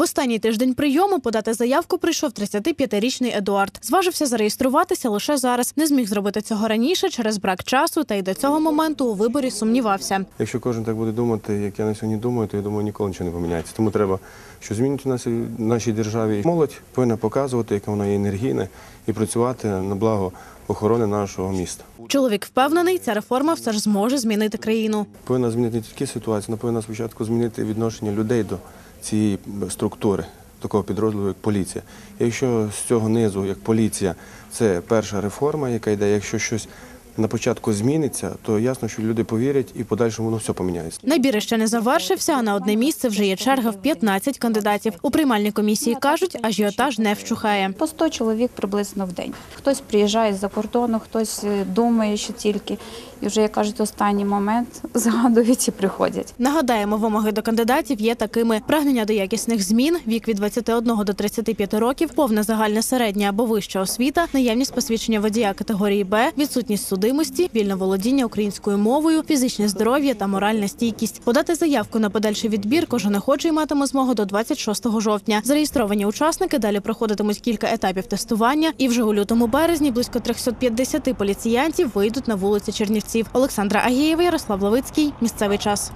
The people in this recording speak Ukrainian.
В останній тиждень прийому подати заявку прийшов 35-річний Едуард. Зважився зареєструватися лише зараз. Не зміг зробити цього раніше через брак часу, та й до цього моменту у виборі сумнівався. Якщо кожен так буде думати, як я на сьогодні думаю, то я думаю, ніколи нічого не поміняється. Тому треба, що змінити в нашій, нашій державі. Молодь повинна показувати, яка вона є енергійна, і працювати на благо охорони нашого міста. Чоловік впевнений, ця реформа все ж зможе змінити країну. Повинна змінити не тільки ситуацію, але повинна спочатку змінити відношення людей до цієї структури, такого підрозділу, як поліція. Якщо з цього низу, як поліція, це перша реформа, яка йде, якщо щось на початку зміниться, то ясно, що люди повірять і в подальшому воно все поміняється. Набір ще не завершився, а на одне місце вже є черга в 15 кандидатів. У приймальній комісії кажуть, ажіотаж не вщухає. По 100 чоловік приблизно в день. Хтось приїжджає з-за кордону, хтось е, думає, що тільки. І вже, як кажуть, останній момент згадують і приходять. Нагадаємо, вимоги до кандидатів є такими: прагнення до якісних змін, вік від 21 до 35 років, повна загальна середня або вища освіта, наявність посвідчення водія категорії Б, відсутність судимості, вільне володіння українською мовою, фізичне здоров'я та моральна стійкість. Подати заявку на подальший відбір кожен охочий матиме змогу до 26 жовтня. Зареєстровані учасники далі проходитимуть кілька етапів тестування, і вже у лютому березні близько 350 поліціянтів вийдуть на вулиці Чернівців. Олександра Агієва, Ярослав Левицький. Місцевий час.